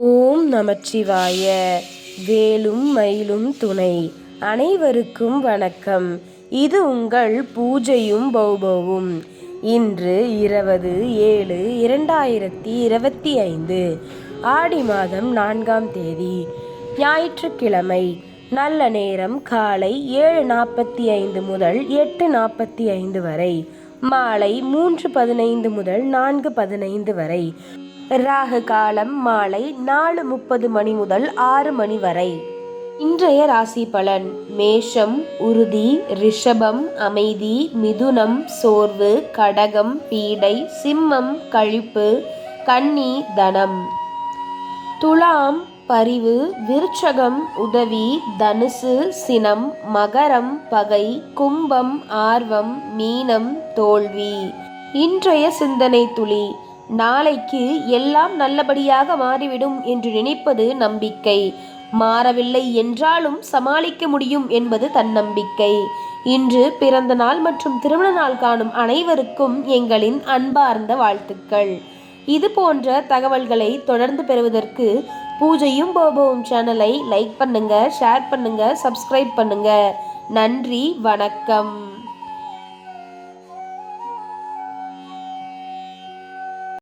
ஓம் நமச்சிவாய. வேலும் மயிலும் துணை. அனைவருக்கும் வணக்கம். இது உங்கள் பூஜையும் பௌபவும். இன்று இருபது ஏழு இரண்டாயிரத்தி இருபத்தி ஐந்து ஆடி மாதம் நான்காம் தேதி ஞாயிற்றுக்கிழமை நல்ல நேரம் காலை ஏழு நாற்பத்தி ஐந்து முதல் எட்டு நாற்பத்தி ஐந்து வரை மாலை மூன்று பதினைந்து முதல் நான்கு பதினைந்து வரை ராகு காலம் மாலை நாலு முப்பது மணி முதல் ஆறு மணி வரை. இன்றைய ராசி பலன் மேஷம் உறுதி ரிஷபம் அமைதி மிதுனம் சோர்வு கடகம் பீடை சிம்மம் கழிப்பு கன்னி தனம். துலாம் பரிவு விருட்சகம் உதவி தனுசு சினம் மகரம் பகை கும்பம் ஆர்வம் மீனம் தோல்வி. இன்றைய சிந்தனை துளி நாளைக்கு எல்லாம் நல்லபடியாக மாறிவிடும் என்று நினைப்பது நம்பிக்கை. மாறவில்லை என்றாலும் சமாளிக்க முடியும் என்பது தன்னம்பிக்கை. இன்று பிறந்த நாள் மற்றும் திருமண நாள் காணும் அனைவருக்கும் எங்களின் அன்பார்ந்த வாழ்த்துக்கள். இது போன்ற தகவல்களை தொடர்ந்து பெறுவதற்கு பூஜையும் போபோவும் சேனலை லைக் பண்ணுங்க ஷேர் பண்ணுங்க சப்ஸ்கிரைப் பண்ணுங்க. நன்றி வணக்கம்.